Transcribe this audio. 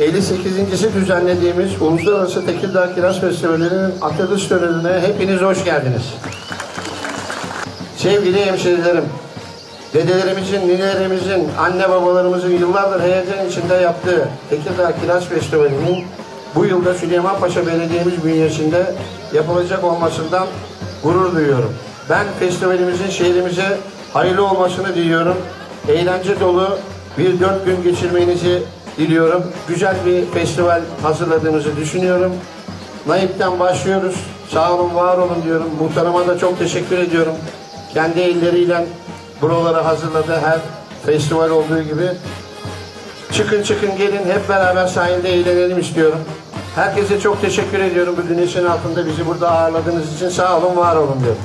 58.si düzenlediğimiz Uluslararası Tekirdağ Kiraz Festivali'nin açılış törenine hepiniz hoş geldiniz. Sevgili hemşehrilerim, dedelerimizin, ninelerimizin, anne babalarımızın yıllardır heyecan içinde yaptığı Tekirdağ Kiraz Festivali'nin bu yılda Süleymanpaşa Belediye'miz bünyesinde yapılacak olmasından gurur duyuyorum. Ben festivalimizin şehrimize hayırlı olmasını diliyorum. Eğlence dolu bir dört gün geçirmenizi diliyorum. Güzel bir festival hazırladığımızı düşünüyorum. Naip'ten başlıyoruz. Sağ olun, var olun diyorum. Muhtarıma da çok teşekkür ediyorum. Kendi elleriyle buraları hazırladı her festival olduğu gibi. Çıkın çıkın gelin hep beraber sahilde eğlenelim istiyorum. Herkese çok teşekkür ediyorum bu güneşin altında bizi burada ağırladığınız için. Sağ olun, var olun diyorum.